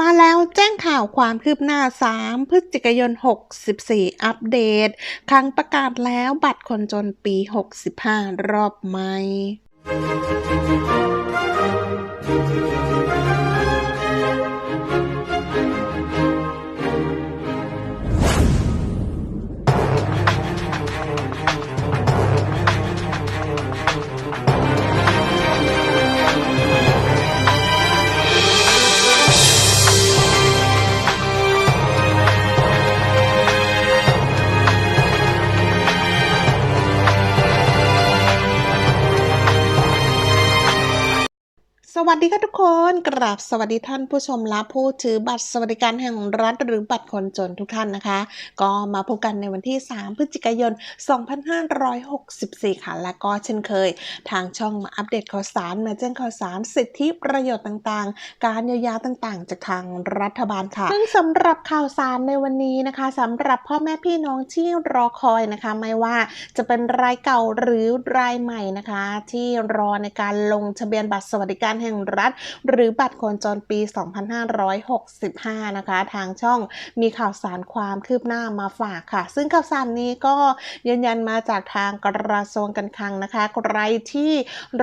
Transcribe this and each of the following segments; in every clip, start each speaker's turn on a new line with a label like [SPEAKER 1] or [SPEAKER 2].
[SPEAKER 1] มาแล้วแจ้งข่าวความคืบหน้า 3 พฤศจิกายน 64 อัปเดต ครั้งประกาศแล้วบัตรคนจนปี 65 รอบใหม่ วัสดีค่ะทุกคนกราบสวัสดีท่านผู้ชมและผู้ถือบัตรสวัสดิการแห่งรัฐหรือบัตรคนจนทุกท่านนะคะ ก็มาพบกันในวันที่ 3 พฤศจิกายน 2564 ค่ะ และก็เช่นเคย ทางช่องมาอัปเดตข่าวสารมาแจ้งข่าวสารสิทธิประโยชน์ต่างๆ การเยียวยาต่างๆ จากทางรัฐบาลค่ะ ซึ่งสำหรับข่าวสารในวันนี้นะคะสำหรับพ่อแม่พี่น้องที่รอคอยนะคะ ไม่ว่าจะเป็นรายเก่าหรือรายใหม่นะคะ ที่รอในการลงทะเบียนบัตรสวัสดิการแห่งรัฐ หรือบัตรคนจนปี 2565 นะคะ ทางช่องมีข่าวสารความคืบหน้ามาฝากค่ะ ซึ่งข่าวสารนี้ก็ยืนยันมาจากทางกระทรวงการคลังนะคะ ใครที่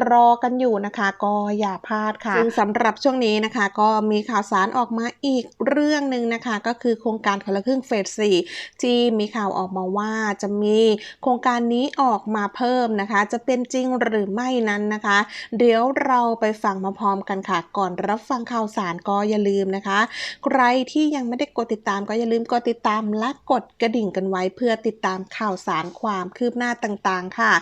[SPEAKER 1] รอกันอยู่นะคะก็อย่าพลาดค่ะซึ่งสำหรับช่วงนี้นะคะ ก็มีข่าวสารออกมาอีกเรื่องหนึ่งนะคะ ก็คือโครงการคนละครึ่งเฟส 4 ที่มีข่าวออกมาว่าจะมีโครงการนี้ออกมาเพิ่มนะคะ จะเป็นจริงหรือไม่นั้นนะคะ เดี๋ยวเราไปฟังมาพร้อมกันค่ะ ก่อนรับฟังข่าวสารก็อย่าลืมนะคะ ใครที่ยังไม่ได้กดติดตามก็อย่าลืมกดติดตามและกดกระดิ่งกันไว้เพื่อติดตามข่าวสารความคืบหน้าต่างๆค่ะ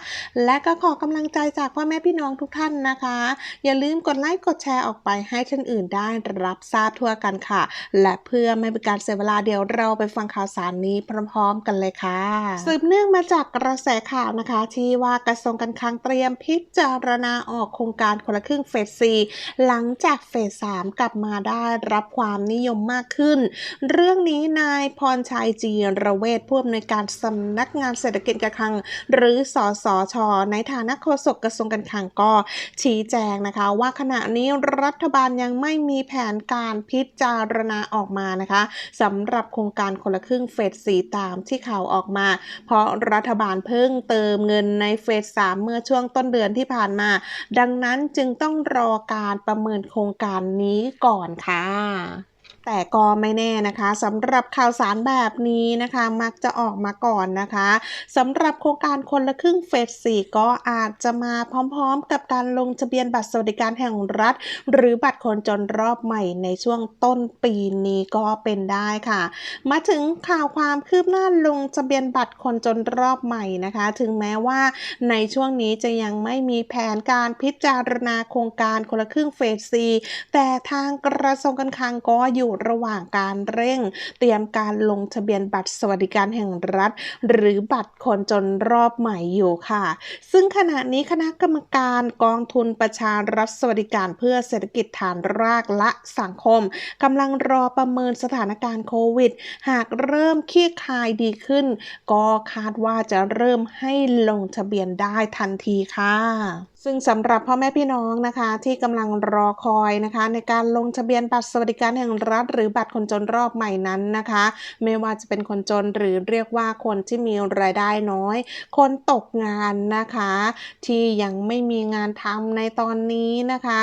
[SPEAKER 1] และก็ขอกำลังใจจากพ่อแม่พี่น้องทุกท่านนะคะ อย่าลืมกดไลค์กดแชร์ออกไปให้ท่านอื่นได้รับทราบทั่วกันค่ะ และเพื่อไม่เป็นการเสียเวลาเดี๋ยวเราไปฟังข่าวสารนี้พร้อมๆกันเลยค่ะสืบเนื่องมาจากกระแสข่าวนะคะ ที่ว่ากระทรวงการคลังเตรียมพิจารณาออกโครงการคนละครึ่งเฟส4หลังจากเฟส3กลับมาได้รับความนิยมมากขึ้น เรื่องนี้นายพรชัยจีระเวทผู้อำนวยการสำนักงานเศรษฐกิจการคลัง หรือสสช ในฐานะโฆษกกระทรวงการคลังก็ ชี้แจงนะคะ ว่าขณะนี้รัฐบาลยังไม่มีแผนการพิจารณาออกมานะคะสำหรับโครงการคนละครึ่งเฟส4ตามที่ข่าวออกมา เพราะรัฐบาลเพิ่งเติมเงินในเฟส3เมื่อช่วงต้นเดือนที่ผ่านมา ดังนั้นจึงต้องรอการการประเมินโครงการนี้ก่อนค่ะ แต่ก็ไม่แน่นะคะสำหรับข่าวสารแบบนี้นะคะ มักจะออกมาก่อนนะคะสำหรับโครงการคนละครึ่งเฟส4ก็อาจจะมาพร้อมๆ กับการลงทะเบียนบัตรสวัสดิการแห่งรัฐ หรือบัตรคนจนรอบใหม่ในช่วงต้นปีนี้ก็เป็นได้ค่ะ มาถึงข่าวความคืบหน้าลงทะเบียนบัตรคนจนรอบใหม่นะคะ ถึงแม้ว่าในช่วงนี้จะยังไม่มีแผนการพิจารณาโครงการคนละครึ่งเฟส4แต่ทางกระทรวงการคลังก็อยู่ระหว่างการเร่ง เตรียมการลงทะเบียนบัตรสวัสดิการแห่งรัฐ หรือบัตรคนจนรอบใหม่อยู่ค่ะ ซึ่งขณะนี้คณะกรรมการกองทุนประชารัฐสวัสดิการเพื่อเศรษฐกิจฐานรากและสังคมกำลังรอประเมินสถานการณ์โควิด หากเริ่มคลี่คลายดีขึ้น ก็คาดว่าจะเริ่มให้ลงทะเบียนได้ทันทีค่ะซึ่งสำหรับพ่อแม่พี่น้องนะคะที่กำลังรอคอยนะคะ ในการลงทะเบียนบัตรสวัสดิการแห่งรัฐ หรือบัตรคนจนรอบใหม่นั้นนะคะ ไม่ว่าจะเป็นคนจนหรือเรียกว่าคนที่มีรายได้น้อย คนตกงานนะคะ ที่ยังไม่มีงานทำในตอนนี้นะคะ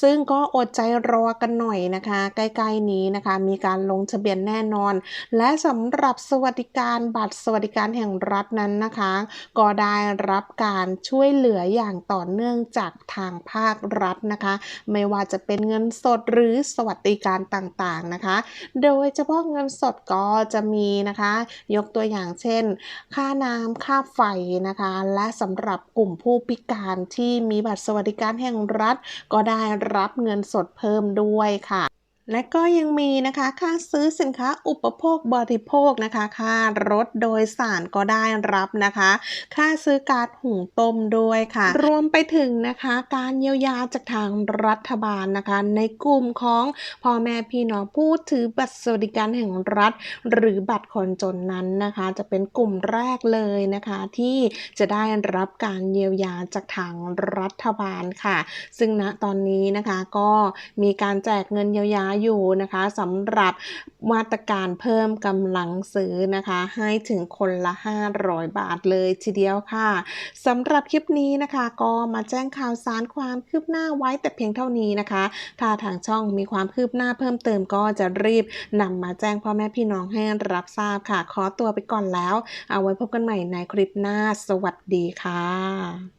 [SPEAKER 1] ซึ่งก็อดใจรอกันหน่อยนะคะ ใกล้ๆนี้นะคะ มีการลงทะเบียนแน่นอน และสำหรับสวัสดิการบัตรสวัสดิการแห่งรัฐนั้นนะคะ ก็ได้รับการช่วยเหลืออย่างต่อเนื่องเนื่องจากทางภาครัฐนะคะ ไม่ว่าจะเป็นเงินสดหรือสวัสดิการต่างๆนะคะ โดยเฉพาะเงินสดก็จะมีนะคะ ยกตัวอย่างเช่น ค่าน้ำค่าไฟนะคะ และสำหรับกลุ่มผู้พิการที่มีบัตรสวัสดิการแห่งรัฐ ก็ได้รับเงินสดเพิ่มด้วยค่ะ และก็ยังมีนะคะค่าซื้อสินค้าอุปโภคบริโภคนะคะ ค่ารถโดยสารก็ได้รับนะคะ ค่าซื้อการหุงต้มด้วยค่ะ รวมไปถึงนะคะการเยียวยาจากทางรัฐบาลนะคะ ในกลุ่มของพ่อแม่พี่น้องผู้ถือบัตรสวัสดิการแห่งรัฐ หรือบัตรคนจนนั้นนะคะ จะเป็นกลุ่มแรกเลยนะคะ ที่จะได้รับการเยียวยาจากทางรัฐบาลค่ะ ซึ่งณตอนนี้นะคะก็มีการแจกเงินเยียวยาอยู่นะคะสำหรับมาตรการเพิ่มกำลังซื้อนะคะ ให้ถึงคนละ 500 บาทเลยทีเดียวค่ะสำหรับคลิปนี้นะคะ ก็มาแจ้งข่าวสารความคืบหน้าไว้แต่เพียงเท่านี้นะคะ ถ้าทางช่องมีความคืบหน้าเพิ่มเติมก็จะรีบนำมาแจ้งพ่อแม่พี่น้องให้รับทราบค่ะ ขอตัวไปก่อนแล้ว เอาไว้พบกันใหม่ในคลิปหน้า สวัสดีค่ะ